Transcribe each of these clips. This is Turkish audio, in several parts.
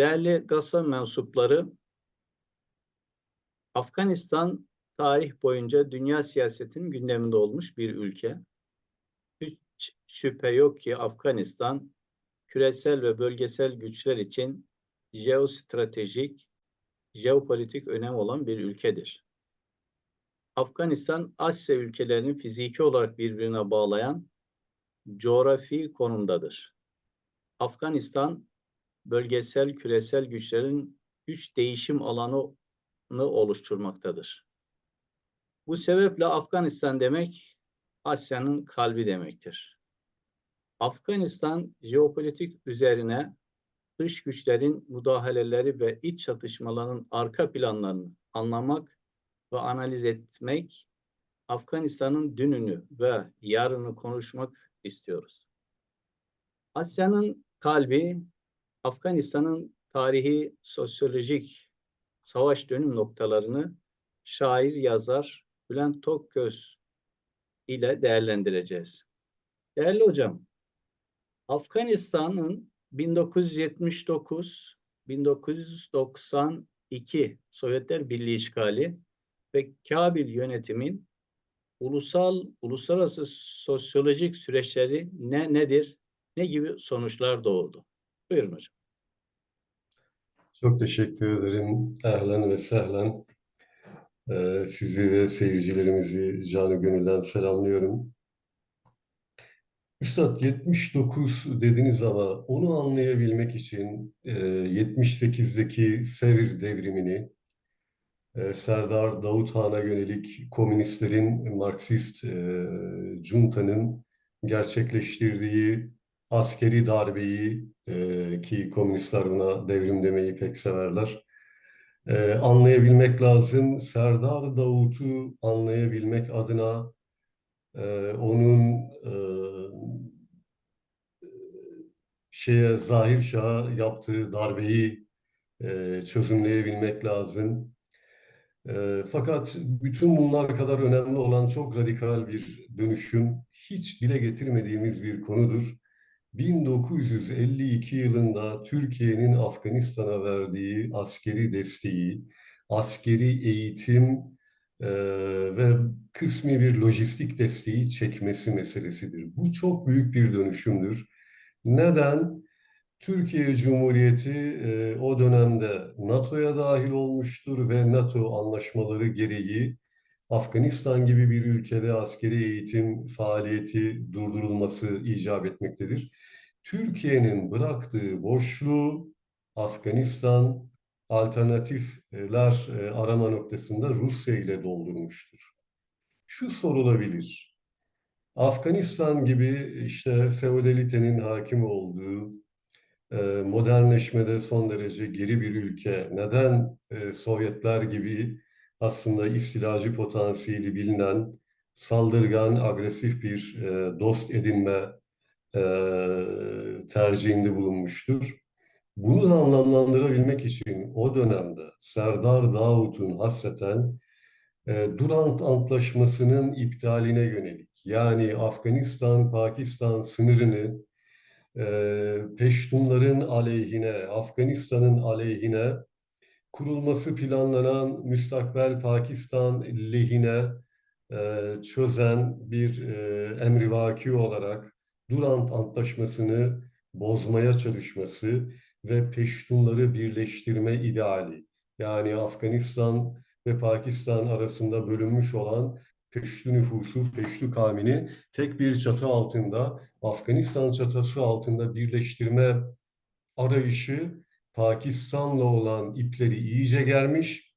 Değerli Gazete mensupları, Afganistan tarih boyunca dünya siyasetinin gündeminde olmuş bir ülke. Hiç şüphe yok ki Afganistan küresel ve bölgesel güçler için jeostratejik, jeopolitik önem olan bir ülkedir. Afganistan, Asya ülkelerini fiziki olarak birbirine bağlayan coğrafi konumdadır. Afganistan, bölgesel küresel güçlerin güç değişim alanı oluşturmaktadır. Bu sebeple Afganistan demek Asya'nın kalbi demektir. Afganistan jeopolitik üzerine dış güçlerin müdahaleleri ve iç çatışmaların arka planlarını anlamak ve analiz etmek, Afganistan'ın dününü ve yarını konuşmak istiyoruz. Asya'nın kalbi, Afganistan'ın tarihi, sosyolojik savaş dönüm noktalarını şair yazar Bülent Tokgöz ile değerlendireceğiz. Değerli hocam, Afganistan'ın 1979-1992 Sovyetler Birliği işgali ve Kabil yönetimin ulusal uluslararası sosyolojik süreçleri ne nedir? Ne gibi sonuçlar doğurdu? Buyurun hocam. Çok teşekkür ederim. Ehlen ve sehlen. Ee, sizi ve seyircilerimizi canı gönülden selamlıyorum. Üstad 79 dediniz ama onu anlayabilmek için e, 78'deki Sevr devrimini e, Serdar Davuthan'a yönelik komünistlerin, Marksist e, juntanın gerçekleştirdiği askeri darbeyi e, ki komünistler buna devrim demeyi pek severler. E, anlayabilmek lazım. Serdar Davut'u anlayabilmek adına e, onun e, şeye Zahir Şah'a yaptığı darbeyi e, çözümleyebilmek lazım. E, fakat bütün bunlar kadar önemli olan çok radikal bir dönüşüm, hiç dile getirmediğimiz bir konudur. 1952 yılında Türkiye'nin Afganistan'a verdiği askeri desteği, askeri eğitim e, ve kısmi bir lojistik desteği çekmesi meselesidir. Bu çok büyük bir dönüşümdür. Neden? Türkiye Cumhuriyeti e, o dönemde NATO'ya dahil olmuştur ve NATO anlaşmaları gereği Afganistan gibi bir ülkede askeri eğitim faaliyeti durdurulması icap etmektedir. Türkiye'nin bıraktığı boşluğu Afganistan alternatifler e, arama noktasında Rusya ile doldurmuştur. Şu sorulabilir. Afganistan gibi işte feodalitenin hakim olduğu, e, modernleşmede son derece geri bir ülke neden e, Sovyetler gibi aslında istilacı potansiyeli bilinen saldırgan, agresif bir dost edinme tercihinde bulunmuştur. Bunu da anlamlandırabilmek için o dönemde Serdar Davut'un hasreten Durant Antlaşması'nın iptaline yönelik yani Afganistan-Pakistan sınırını Peştunların aleyhine, Afganistan'ın aleyhine kurulması planlanan müstakbel Pakistan lehine çözen bir emrivaki olarak Durant Antlaşması'nı bozmaya çalışması ve Peştunları birleştirme ideali. Yani Afganistan ve Pakistan arasında bölünmüş olan Peştu nüfusu, Peştu kavmini tek bir çatı altında, Afganistan çatısı altında birleştirme arayışı Pakistan'la olan ipleri iyice germiş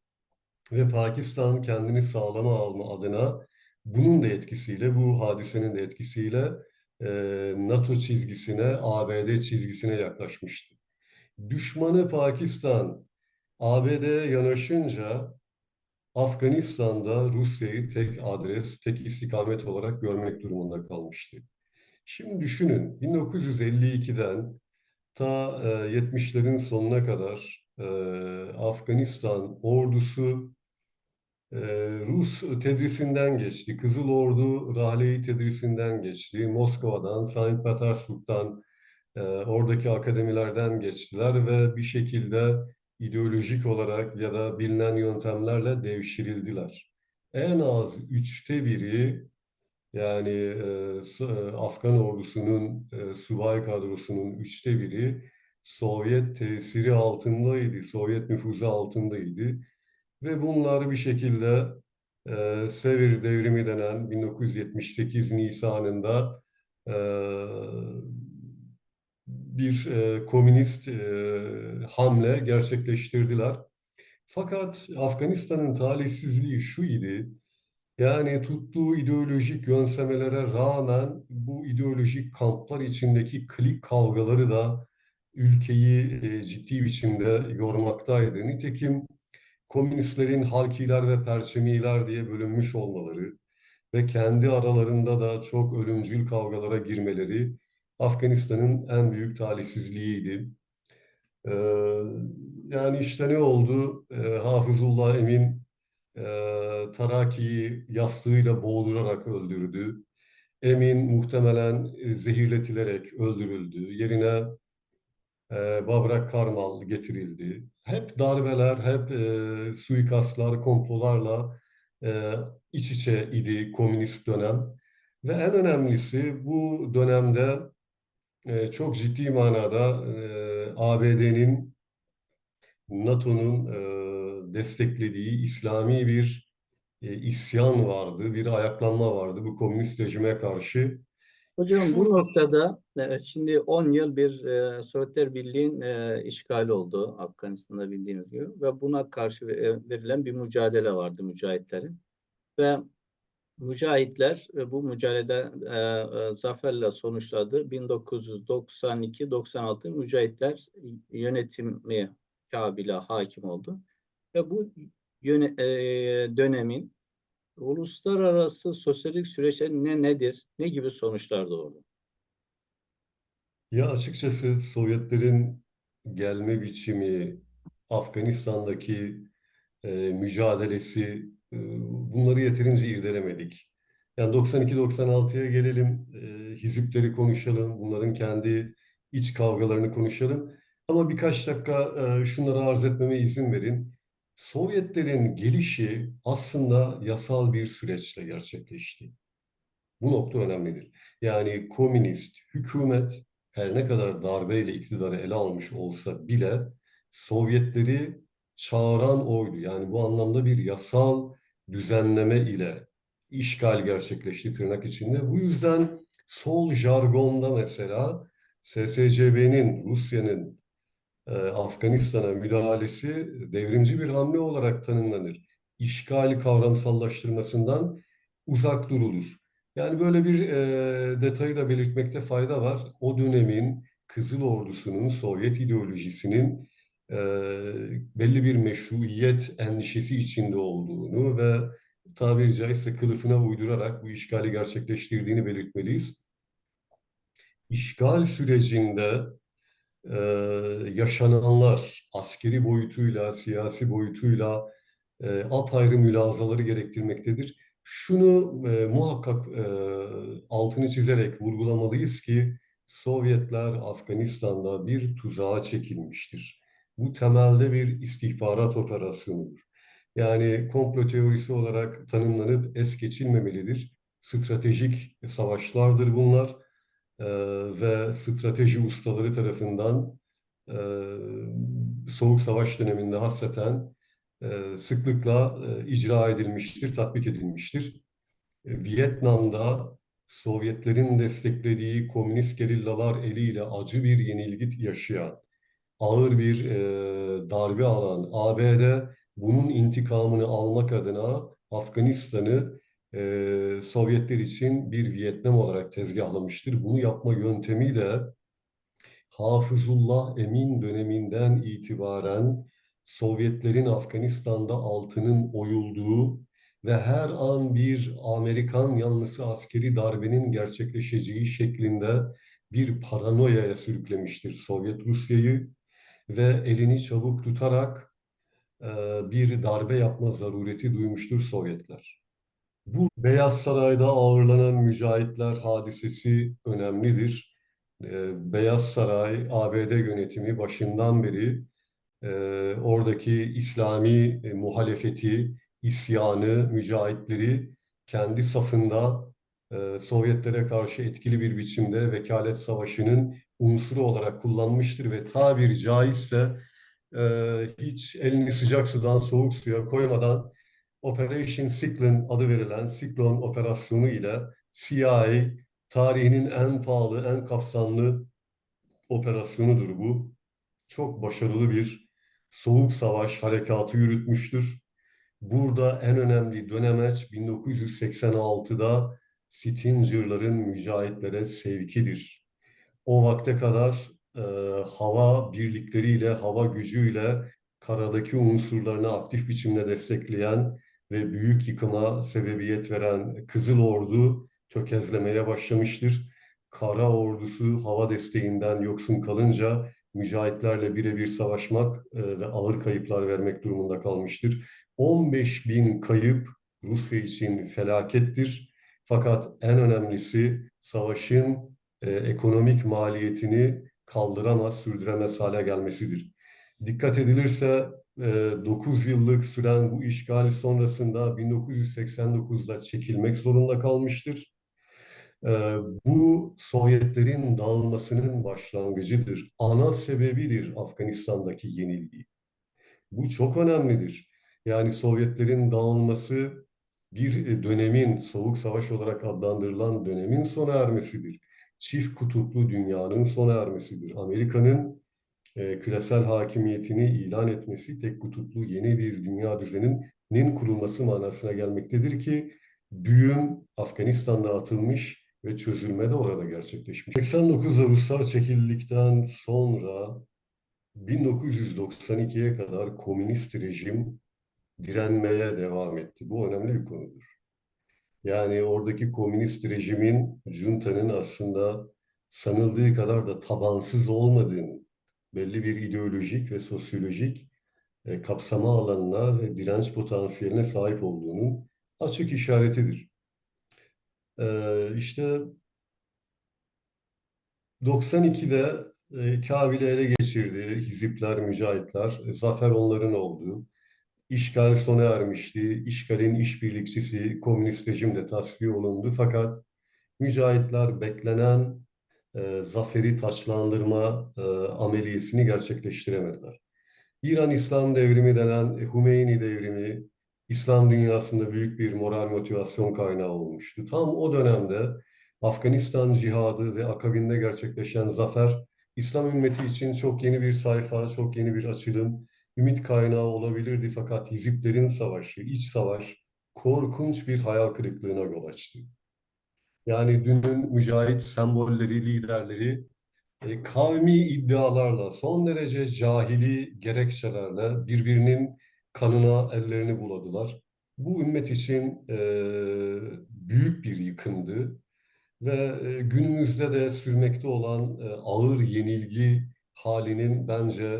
ve Pakistan kendini sağlama alma adına bunun da etkisiyle, bu hadisenin de etkisiyle NATO çizgisine, ABD çizgisine yaklaşmıştı. Düşmanı Pakistan, ABD'ye yanaşınca Afganistan'da Rusya'yı tek adres, tek istikamet olarak görmek durumunda kalmıştı. Şimdi düşünün 1952'den ta 70'lerin sonuna kadar Afganistan ordusu Rus tedrisinden geçti. Kızıl Ordu Rahleyi tedrisinden geçti. Moskova'dan, Saint Petersburg'dan e, oradaki akademilerden geçtiler ve bir şekilde ideolojik olarak ya da bilinen yöntemlerle devşirildiler. En az üçte biri yani e, Afgan ordusunun e, subay kadrosunun üçte biri Sovyet tesiri altındaydı, Sovyet nüfuzu altındaydı. Ve bunlar bir şekilde e, Sevr devrimi denen 1978 Nisan'ında e, bir e, komünist e, hamle gerçekleştirdiler. Fakat Afganistan'ın talihsizliği şu idi, yani tuttuğu ideolojik yönsemelere rağmen bu ideolojik kamplar içindeki klik kavgaları da ülkeyi e, ciddi biçimde yormaktaydı. Nitekim komünistlerin halkiler ve perçemiler diye bölünmüş olmaları ve kendi aralarında da çok ölümcül kavgalara girmeleri Afganistan'ın en büyük talihsizliğiydi. Ee, yani işte ne oldu? Ee, Hafızullah Emin e, Taraki'yi yastığıyla boğdurarak öldürdü. Emin muhtemelen e, zehirletilerek öldürüldü. Yerine e, Babrak Karmal getirildi. Hep darbeler, hep e, suikastlar, komplolarla e, iç içe idi komünist dönem. Ve en önemlisi bu dönemde e, çok ciddi manada e, ABD'nin, NATO'nun e, desteklediği İslami bir e, isyan vardı, bir ayaklanma vardı bu komünist rejime karşı. Hocam Şu- bu noktada şimdi 10 yıl bir e, Sovyetler Birliği'nin e, işgali oldu Afganistan'da bildiğiniz gibi ve buna karşı e, verilen bir mücadele vardı mücahitlerin ve mücahitler e, bu mücadelede e, e, zaferle sonuçladı. 1992-96 mücahitler yönetimi Kabil'e hakim oldu ve bu yöne, e, dönemin uluslararası sosyalik süreçler ne nedir? Ne gibi sonuçlar doğurdu? Ya açıkçası Sovyetlerin gelme biçimi, Afganistan'daki e, mücadelesi e, bunları yeterince irdelemedik. Yani 92-96'ya gelelim, e, hizipleri konuşalım, bunların kendi iç kavgalarını konuşalım. Ama birkaç dakika e, şunları arz etmeme izin verin. Sovyetlerin gelişi aslında yasal bir süreçle gerçekleşti. Bu nokta önemlidir. Yani komünist hükümet her ne kadar darbeyle iktidarı ele almış olsa bile Sovyetleri çağıran oydu. Yani bu anlamda bir yasal düzenleme ile işgal gerçekleşti tırnak içinde. Bu yüzden sol jargonda mesela SSCB'nin, Rusya'nın Afganistan'a müdahalesi devrimci bir hamle olarak tanımlanır. İşgal kavramsallaştırmasından uzak durulur. Yani böyle bir e, detayı da belirtmekte fayda var. O dönemin Kızıl Ordusu'nun, Sovyet ideolojisinin e, belli bir meşruiyet endişesi içinde olduğunu ve tabiri caizse kılıfına uydurarak bu işgali gerçekleştirdiğini belirtmeliyiz. İşgal sürecinde e, yaşananlar askeri boyutuyla, siyasi boyutuyla e, apayrı mülazaları gerektirmektedir. Şunu e, muhakkak e, altını çizerek vurgulamalıyız ki Sovyetler Afganistan'da bir tuzağa çekilmiştir. Bu temelde bir istihbarat operasyonudur. Yani komplo teorisi olarak tanımlanıp es geçilmemelidir. Stratejik savaşlardır bunlar e, ve strateji ustaları tarafından e, Soğuk Savaş döneminde hasreten e, sıklıkla e, icra edilmiştir, tatbik edilmiştir. Vietnam'da Sovyetlerin desteklediği komünist gerillalar eliyle acı bir yenilgi yaşayan, ağır bir darbe alan ABD bunun intikamını almak adına Afganistan'ı e, Sovyetler için bir Vietnam olarak tezgahlamıştır. Bunu yapma yöntemi de Hafızullah Emin döneminden itibaren Sovyetlerin Afganistan'da altının oyulduğu ve her an bir Amerikan yanlısı askeri darbenin gerçekleşeceği şeklinde bir paranoyaya sürüklemiştir Sovyet Rusya'yı ve elini çabuk tutarak bir darbe yapma zarureti duymuştur Sovyetler. Bu Beyaz Saray'da ağırlanan mücahitler hadisesi önemlidir. e, Beyaz Saray, ABD yönetimi başından beri e, oradaki İslami e, muhalefeti, isyanı, mücahitleri kendi safında e, Sovyetlere karşı etkili bir biçimde vekalet savaşının unsuru olarak kullanmıştır ve tabiri caizse e, hiç elini sıcak sudan soğuk suya koymadan Operation Cyclone adı verilen Siklon operasyonu ile CIA tarihinin en pahalı, en kapsamlı operasyonudur bu. Çok başarılı bir soğuk savaş harekatı yürütmüştür. Burada en önemli dönemeç 1986'da Stinger'ların mücahitlere sevkidir. O vakte kadar e, hava birlikleriyle, hava gücüyle karadaki unsurlarını aktif biçimde destekleyen ve büyük yıkıma sebebiyet veren Kızıl Ordu tökezlemeye başlamıştır. Kara ordusu hava desteğinden yoksun kalınca mücahitlerle birebir savaşmak e, ve ağır kayıplar vermek durumunda kalmıştır. 15 bin kayıp Rusya için felakettir. Fakat en önemlisi savaşın e, ekonomik maliyetini kaldıramaz, sürdüremez hale gelmesidir. Dikkat edilirse 9 yıllık süren bu işgal sonrasında 1989'da çekilmek zorunda kalmıştır. E, bu Sovyetlerin dağılmasının başlangıcıdır. Ana sebebidir Afganistan'daki yenilgi. Bu çok önemlidir. Yani Sovyetlerin dağılması bir dönemin, soğuk savaş olarak adlandırılan dönemin sona ermesidir. Çift kutuplu dünyanın sona ermesidir. Amerika'nın e, küresel hakimiyetini ilan etmesi tek kutuplu yeni bir dünya düzeninin kurulması manasına gelmektedir ki düğüm Afganistan'da atılmış ve çözülme de orada gerçekleşmiş. 89'da Ruslar çekildikten sonra 1992'ye kadar komünist rejim direnmeye devam etti. Bu önemli bir konudur. Yani oradaki komünist rejimin, juntanın aslında sanıldığı kadar da tabansız olmadığını, belli bir ideolojik ve sosyolojik e, kapsama alanına ve direnç potansiyeline sahip olduğunun açık işaretidir. E, işte 92'de e, Kabil'i ele geçirdi Hizipler, Mücahitler. E, zafer onların oldu. İşgal sona ermişti. İşgalin işbirlikçisi komünist rejim tasfiye olundu. Fakat Mücahitler beklenen e, zaferi taçlandırma e, ameliyesini gerçekleştiremediler. İran İslam devrimi denen Hümeyni devrimi İslam dünyasında büyük bir moral motivasyon kaynağı olmuştu. Tam o dönemde Afganistan cihadı ve akabinde gerçekleşen zafer İslam ümmeti için çok yeni bir sayfa, çok yeni bir açılım, ümit kaynağı olabilirdi fakat hiziplerin savaşı, iç savaş korkunç bir hayal kırıklığına yol açtı. Yani dünün mücahit sembolleri, liderleri e, kavmi iddialarla, son derece cahili gerekçelerle birbirinin kanına ellerini buladılar. Bu ümmet için e, büyük bir yıkımdı ve e, günümüzde de sürmekte olan e, ağır yenilgi halinin bence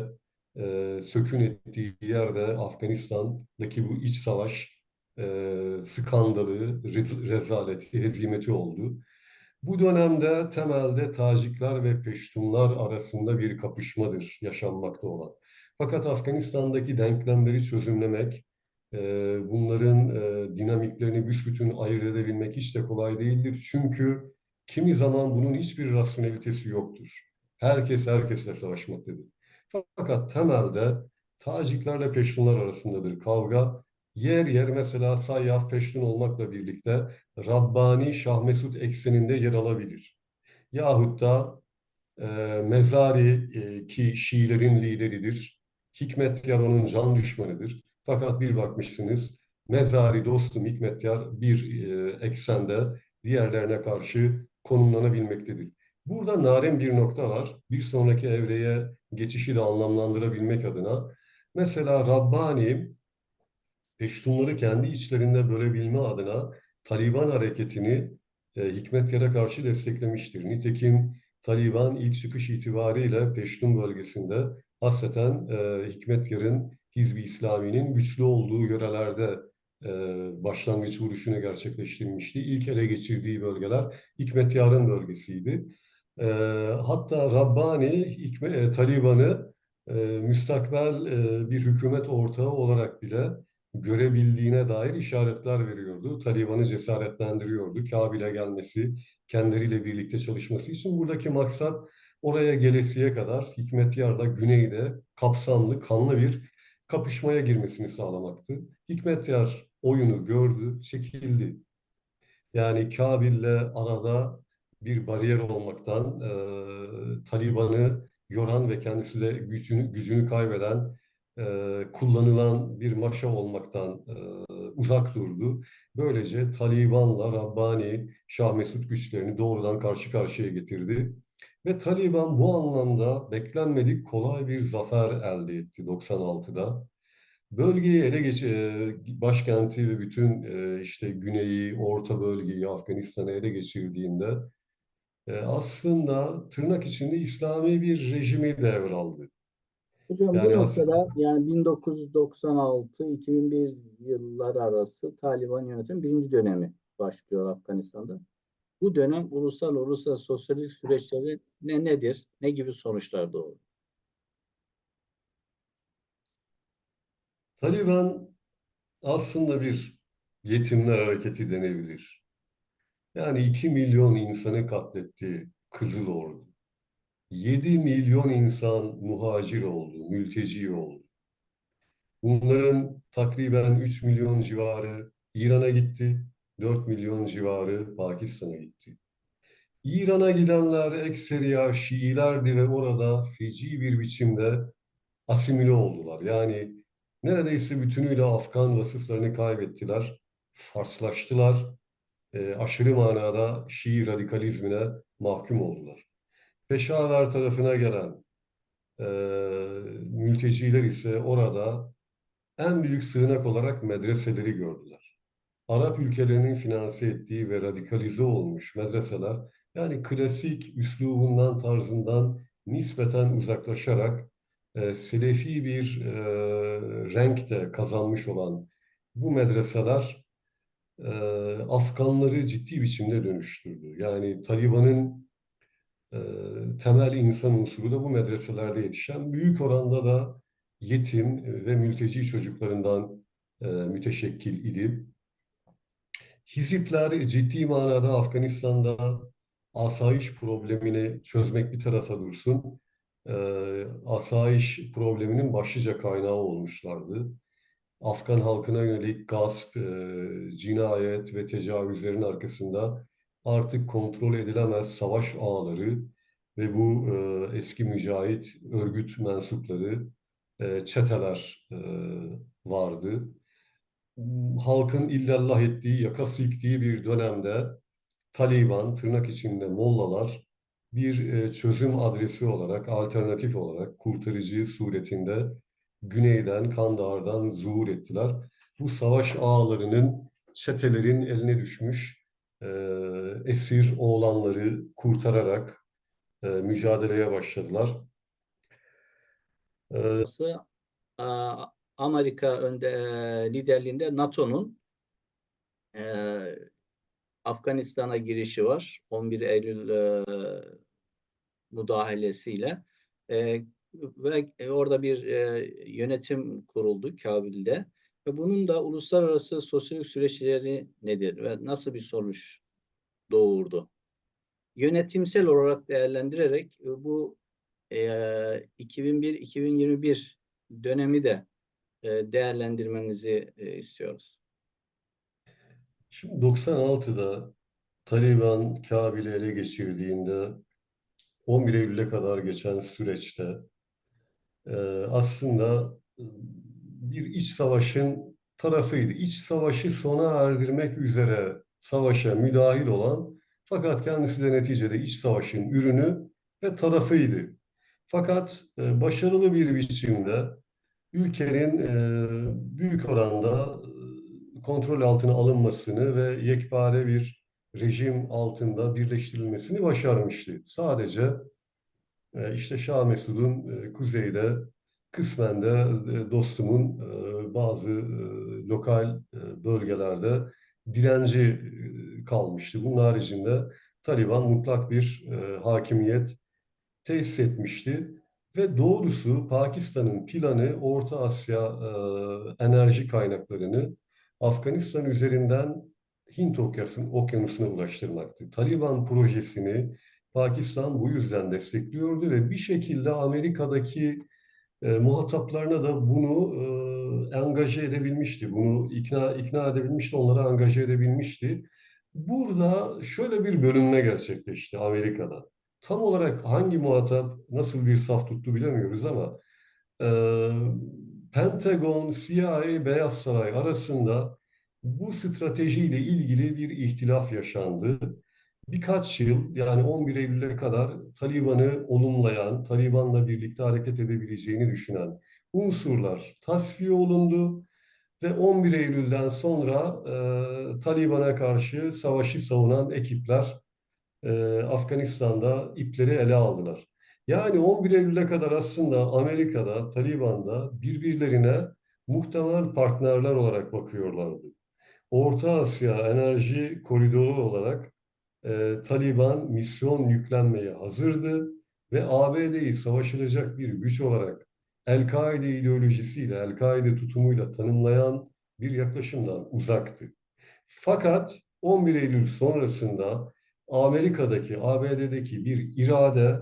e, sökün ettiği yerde Afganistan'daki bu iç savaş e, skandalı, rez- rezaleti, hezimeti oldu. Bu dönemde temelde Tacikler ve Peştunlar arasında bir kapışmadır yaşanmakta olan. Fakat Afganistan'daki denklemleri çözümlemek, bunların dinamiklerini büsbütün ayırt edebilmek hiç de kolay değildir. Çünkü kimi zaman bunun hiçbir rasyonelitesi yoktur. Herkes herkesle savaşmaktadır. Fakat temelde Taciklerle Peştunlar arasındadır kavga. Yer yer mesela Sayyaf Peştun olmakla birlikte Rabbani Şah Mesut ekseninde yer alabilir. Yahut da e, Mezari e, ki Şiilerin lideridir. Hikmetyar onun can düşmanıdır. Fakat bir bakmışsınız Mezari dostum Hikmetyar bir e, eksende diğerlerine karşı konumlanabilmektedir. Burada narin bir nokta var. Bir sonraki evreye geçişi de anlamlandırabilmek adına. Mesela Rabbani Peştunları kendi içlerinde bölebilme adına Taliban hareketini e, Hikmetyar'a karşı desteklemiştir. Nitekim Taliban ilk çıkış itibariyle Peştun bölgesinde hasreten e, Hikmetyar'ın Hizb-i İslami'nin güçlü olduğu yörelerde e, başlangıç vuruşunu gerçekleştirmişti. İlk ele geçirdiği bölgeler Hikmetyar'ın bölgesiydi. E, hatta Rabbani Hikme- e, Taliban'ı e, müstakbel e, bir hükümet ortağı olarak bile görebildiğine dair işaretler veriyordu. Taliban'ı cesaretlendiriyordu. Kabil'e gelmesi, kendileriyle birlikte çalışması için. Buradaki maksat oraya gelesiye kadar Hikmetyar'la güneyde kapsamlı, kanlı bir kapışmaya girmesini sağlamaktı. Hikmetyar oyunu gördü, çekildi. Yani Kabil'le arada bir bariyer olmaktan, e, Taliban'ı yoran ve kendisi de gücünü, gücünü kaybeden, e, kullanılan bir maşa olmaktan e, uzak durdu. Böylece Taliban'la Rabbani, Şah Mesut güçlerini doğrudan karşı karşıya getirdi. Ve Taliban bu anlamda beklenmedik kolay bir zafer elde etti 96'da. Bölgeyi ele geç, başkenti ve bütün e, işte güneyi, orta bölgeyi, Afganistan'ı ele geçirdiğinde e, aslında tırnak içinde İslami bir rejimi devraldı. Hocam bu Yani aslında noktada yani 1996-2001 yılları arası Taliban yönetim birinci dönemi başlıyor Afganistan'da. Bu dönem ulusal ulusal sosyalist süreçleri ne nedir? Ne gibi sonuçlar doğurur? Taliban aslında bir yetimler hareketi denebilir. Yani 2 milyon insanı katletti Kızıl Ordu. 7 milyon insan muhacir oldu, mülteci oldu. Bunların takriben 3 milyon civarı İran'a gitti, 4 milyon civarı Pakistan'a gitti. İran'a gidenler ekseriya Şiilerdi ve orada feci bir biçimde asimile oldular. Yani neredeyse bütünüyle Afgan vasıflarını kaybettiler, Farslaştılar, e, aşırı manada Şii radikalizmine mahkum oldular. Peşaver tarafına gelen e, mülteciler ise orada en büyük sığınak olarak medreseleri gördüler. Arap ülkelerinin finanse ettiği ve radikalize olmuş medreseler, yani klasik üslubundan, tarzından nispeten uzaklaşarak e, selefi bir e, renk de kazanmış olan bu medreseler e, Afganları ciddi biçimde dönüştürdü. Yani Taliban'ın e, temel insan unsuru da bu medreselerde yetişen büyük oranda da yetim ve mülteci çocuklarından e, müteşekkil idi. Hizipler ciddi manada Afganistan'da asayiş problemini çözmek bir tarafa dursun, e, asayiş probleminin başlıca kaynağı olmuşlardı. Afgan halkına yönelik gasp, e, cinayet ve tecavüzlerin arkasında artık kontrol edilemez savaş ağları ve bu e, eski mücahit örgüt mensupları, e, çeteler e, vardı. Halkın illallah ettiği, yaka silktiği bir dönemde Taliban, tırnak içinde mollalar, bir e, çözüm adresi olarak, alternatif olarak, kurtarıcı suretinde güneyden, Kandahar'dan zuhur ettiler. Bu savaş ağlarının çetelerin eline düşmüş esir oğlanları kurtararak e, mücadeleye başladılar. E, Amerika önde e, liderliğinde NATO'nun e, Afganistan'a girişi var. 11 Eylül e, müdahalesiyle E, ve orada bir e, yönetim kuruldu Kabil'de ve bunun da uluslararası sosyal süreçleri nedir ve nasıl bir sonuç doğurdu? Yönetimsel olarak değerlendirerek e, bu e, 2001-2021 dönemi de e, değerlendirmenizi e, istiyoruz. Şimdi 96'da Taliban Kabil'i ele geçirdiğinde 11 Eylül'e kadar geçen süreçte e, aslında bir iç savaşın tarafıydı. İç savaşı sona erdirmek üzere savaşa müdahil olan fakat kendisi de neticede iç savaşın ürünü ve tarafıydı. Fakat e, başarılı bir biçimde ülkenin e, büyük oranda e, kontrol altına alınmasını ve yekpare bir rejim altında birleştirilmesini başarmıştı. Sadece işte Şah Mesud'un kuzeyde kısmen de e, dostumun e, bazı e, lokal bölgelerde direnci kalmıştı. Bunun haricinde Taliban mutlak bir hakimiyet tesis etmişti. Ve doğrusu Pakistan'ın planı Orta Asya enerji kaynaklarını Afganistan üzerinden Hint Okyanusu'na okyanusuna ulaştırmaktı. Taliban projesini Pakistan bu yüzden destekliyordu ve bir şekilde Amerika'daki e, muhataplarına da bunu e, angaje edebilmişti. Bunu ikna ikna edebilmişti, onları angaje edebilmişti. Burada şöyle bir bölünme gerçekleşti Amerika'da. Tam olarak hangi muhatap nasıl bir saf tuttu bilemiyoruz ama e, Pentagon, CIA, Beyaz Saray arasında bu stratejiyle ilgili bir ihtilaf yaşandı. Birkaç yıl yani 11 Eylül'e kadar Taliban'ı olumlayan, Taliban'la birlikte hareket edebileceğini düşünen unsurlar tasfiye olundu ve 11 Eylül'den sonra e, Taliban'a karşı savaşı savunan ekipler e, Afganistan'da ipleri ele aldılar. Yani 11 Eylül'e kadar aslında Amerika'da, Taliban'da birbirlerine muhtemel partnerler olarak bakıyorlardı. Orta Asya enerji koridoru olarak e, Taliban misyon yüklenmeye hazırdı ve ABD'yi savaşılacak bir güç olarak El-Kaide ideolojisiyle, El-Kaide tutumuyla tanımlayan bir yaklaşımdan uzaktı. Fakat 11 Eylül sonrasında Amerika'daki, ABD'deki bir irade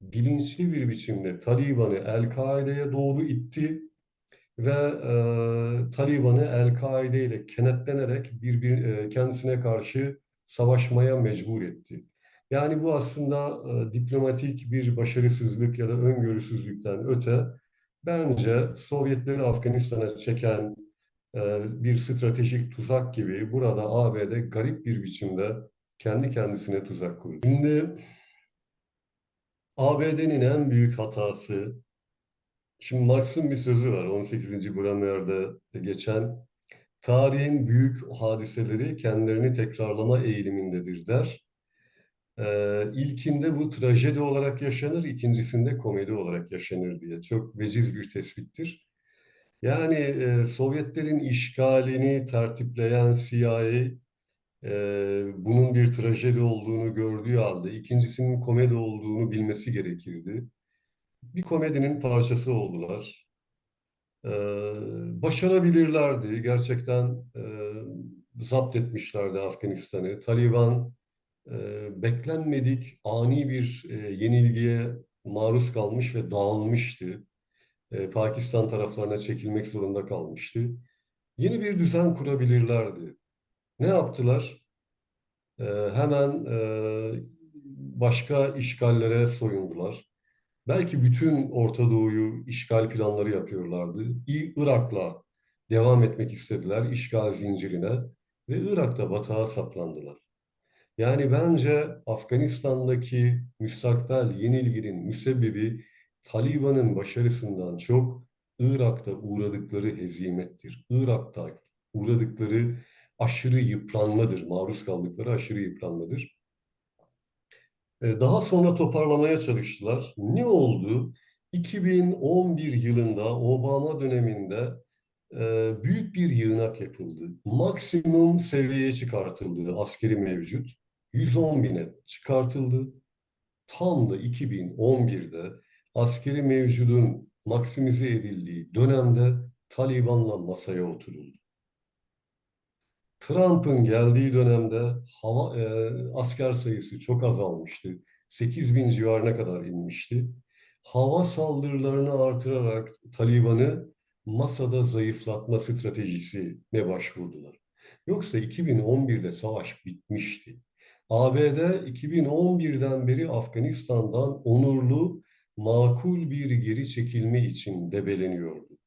bilinçli bir biçimde Taliban'ı El-Kaide'ye doğru itti ve e, Taliban'ı El-Kaide ile kenetlenerek bir, bir e, kendisine karşı savaşmaya mecbur etti. Yani bu aslında e, diplomatik bir başarısızlık ya da öngörüsüzlükten öte bence Sovyetleri Afganistan'a çeken e, bir stratejik tuzak gibi burada ABD garip bir biçimde kendi kendisine tuzak kurdu. Şimdi ABD'nin en büyük hatası, şimdi Marx'ın bir sözü var 18. Brumair'de geçen, tarihin büyük hadiseleri kendilerini tekrarlama eğilimindedir der. Ee, ilkinde bu trajedi olarak yaşanır, ikincisinde komedi olarak yaşanır diye. Çok veciz bir tespittir. Yani e, Sovyetlerin işgalini tertipleyen CIA e, bunun bir trajedi olduğunu gördüğü halde ikincisinin komedi olduğunu bilmesi gerekirdi. Bir komedinin parçası oldular. E, başarabilirlerdi. Gerçekten e, zapt etmişlerdi Afganistan'ı. Taliban e, beklenmedik ani bir e, yenilgiye maruz kalmış ve dağılmıştı. E, Pakistan taraflarına çekilmek zorunda kalmıştı. Yeni bir düzen kurabilirlerdi. Ne yaptılar? Ee, hemen e, başka işgallere soyundular. Belki bütün Orta Doğu'yu işgal planları yapıyorlardı. Irak'la devam etmek istediler işgal zincirine ve Irak'ta batağa saplandılar. Yani bence Afganistan'daki müstakbel yenilginin müsebbibi Taliban'ın başarısından çok Irak'ta uğradıkları hezimettir. Irak'ta uğradıkları aşırı yıpranmadır, maruz kaldıkları aşırı yıpranmadır. Ee, Daha sonra toparlamaya çalıştılar. Ne oldu? 2011 yılında Obama döneminde e, büyük bir yığınak yapıldı. Maksimum seviyeye çıkartıldı askeri mevcut. 110 bine çıkartıldı. Tam da 2011'de askeri mevcudun maksimize edildiği dönemde Taliban'la masaya oturuldu. Trump'ın geldiği dönemde hava, e, asker sayısı çok azalmıştı. 8 bin civarına kadar inmişti. Hava saldırılarını artırarak Taliban'ı masada zayıflatma stratejisine başvurdular. Yoksa 2011'de savaş bitmişti. ABD 2011'den beri Afganistan'dan onurlu, makul bir geri çekilme için debeleniyordu.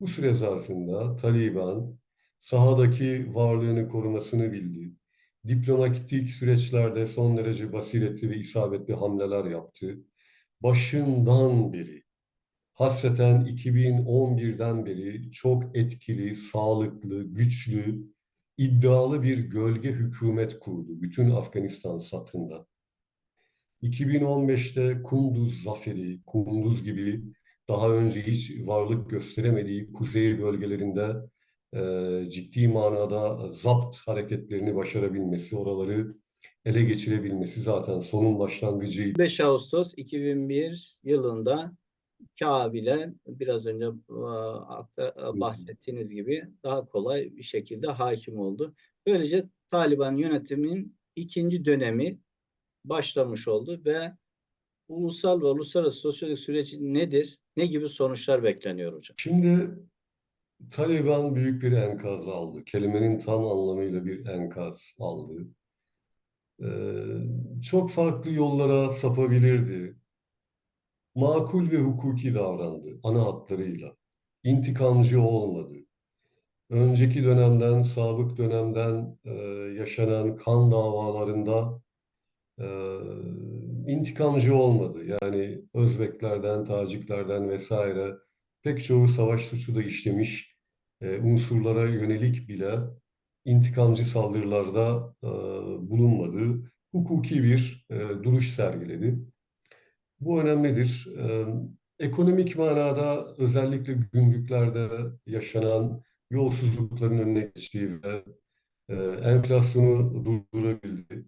Bu süre zarfında Taliban sahadaki varlığını korumasını bildi. Diplomatik süreçlerde son derece basiretli ve isabetli hamleler yaptı. Başından beri, hasreten 2011'den beri çok etkili, sağlıklı, güçlü, iddialı bir gölge hükümet kurdu bütün Afganistan satında. 2015'te Kunduz zaferi, Kunduz gibi daha önce hiç varlık gösteremediği kuzey bölgelerinde e, ciddi manada zapt hareketlerini başarabilmesi, oraları ele geçirebilmesi zaten sonun başlangıcıydı. 5 Ağustos 2001 yılında Kabil'e biraz önce e, akta- bahsettiğiniz gibi daha kolay bir şekilde hakim oldu. Böylece Taliban yönetiminin ikinci dönemi başlamış oldu ve ulusal ve uluslararası sosyolojik süreç nedir? Ne gibi sonuçlar bekleniyor hocam? Şimdi Taliban büyük bir enkaz aldı. Kelimenin tam anlamıyla bir enkaz aldı. Ee, çok farklı yollara sapabilirdi. Makul ve hukuki davrandı ana hatlarıyla. İntikamcı olmadı. Önceki dönemden, sabık dönemden e, yaşanan kan davalarında e, intikamcı olmadı. Yani Özbeklerden, Taciklerden vesaire pek çoğu savaş suçu da işlemiş e, unsurlara yönelik bile intikamcı saldırılarda e, bulunmadı. Hukuki bir e, duruş sergiledi. Bu önemlidir. E, ekonomik manada özellikle gümrüklerde yaşanan yolsuzlukların önüne geçtiği ve e, enflasyonu durdurabildi.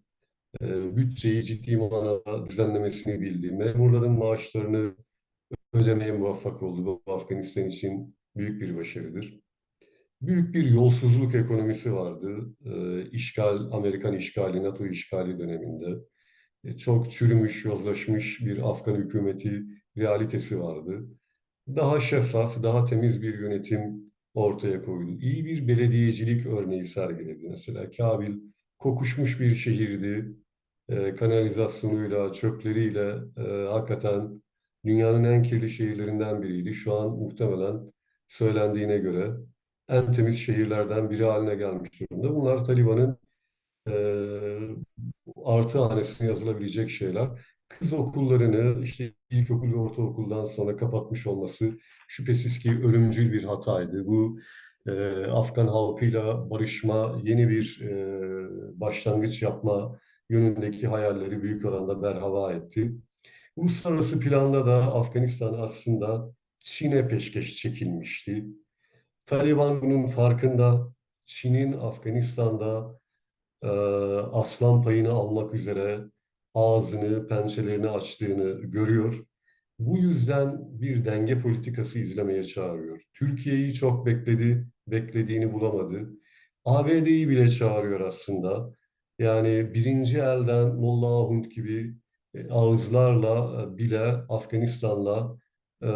E, bütçeyi ciddi manada düzenlemesini bildi. Memurların maaşlarını ödemeye muvaffak oldu. Bu Afganistan için büyük bir başarıdır. Büyük bir yolsuzluk ekonomisi vardı. E, işgal, Amerikan işgali, NATO işgali döneminde. E, çok çürümüş, yozlaşmış bir Afgan hükümeti realitesi vardı. Daha şeffaf, daha temiz bir yönetim ortaya koydu. İyi bir belediyecilik örneği sergiledi. Mesela Kabil kokuşmuş bir şehirdi. E, kanalizasyonuyla, çöpleriyle e, hakikaten dünyanın en kirli şehirlerinden biriydi. Şu an muhtemelen söylendiğine göre en temiz şehirlerden biri haline gelmiş durumda. Bunlar Taliban'ın e, artı hanesine yazılabilecek şeyler. Kız okullarını işte ilkokul ve ortaokuldan sonra kapatmış olması şüphesiz ki ölümcül bir hataydı. Bu e, Afgan halkıyla barışma, yeni bir e, başlangıç yapma yönündeki hayalleri büyük oranda berhava etti. Uluslararası planda da Afganistan aslında Çin'e peşkeş çekilmişti. Taliban bunun farkında. Çin'in Afganistan'da e, aslan payını almak üzere ağzını, pençelerini açtığını görüyor. Bu yüzden bir denge politikası izlemeye çağırıyor. Türkiye'yi çok bekledi, beklediğini bulamadı. ABD'yi bile çağırıyor aslında. Yani birinci elden Molla Ahund gibi ağızlarla e, bile Afganistan'la e,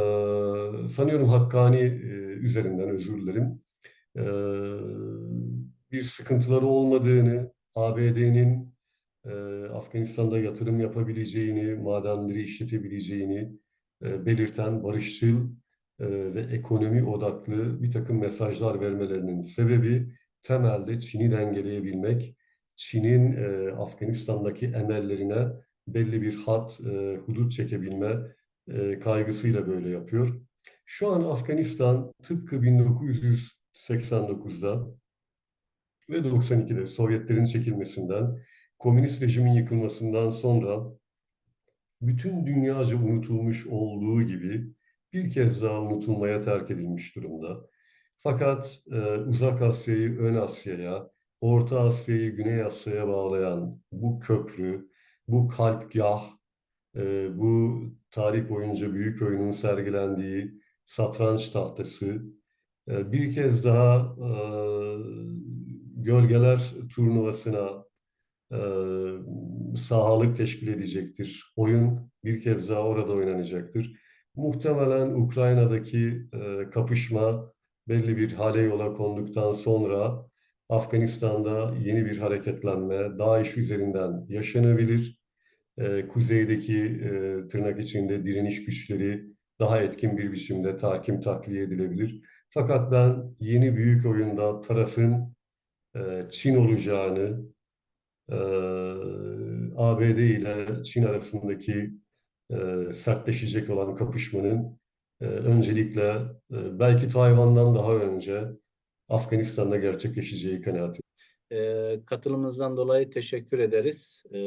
sanıyorum Hakkani e, üzerinden özür dilerim e, bir sıkıntıları olmadığını, ABD'nin e, Afganistan'da yatırım yapabileceğini, madenleri işletebileceğini e, belirten barışçıl e, ve ekonomi odaklı bir takım mesajlar vermelerinin sebebi temelde Çin'i dengeleyebilmek, Çin'in e, Afganistan'daki emellerine belli bir hat, e, hudut çekebilme e, kaygısıyla böyle yapıyor. Şu an Afganistan tıpkı 1989'da ve 92'de Sovyetlerin çekilmesinden, komünist rejimin yıkılmasından sonra bütün dünyaca unutulmuş olduğu gibi bir kez daha unutulmaya terk edilmiş durumda. Fakat e, Uzak Asya'yı Ön Asya'ya, Orta Asya'yı Güney Asya'ya bağlayan bu köprü, bu kalpgah, e, bu tarih boyunca büyük oyunun sergilendiği satranç tahtası e, bir kez daha e, gölgeler turnuvasına e, sahalık teşkil edecektir. Oyun bir kez daha orada oynanacaktır. Muhtemelen Ukrayna'daki e, kapışma belli bir hale yola konduktan sonra Afganistan'da yeni bir hareketlenme DAEŞ üzerinden yaşanabilir. E, kuzeydeki e, tırnak içinde direniş güçleri daha etkin bir biçimde takim takviye edilebilir. Fakat ben yeni büyük oyunda tarafın e, Çin olacağını, e, ABD ile Çin arasındaki e, sertleşecek olan kapışmanın e, öncelikle e, belki Tayvan'dan daha önce Afganistan'da gerçekleşeceği kanaatindeyim. E, katılımınızdan dolayı teşekkür ederiz. E,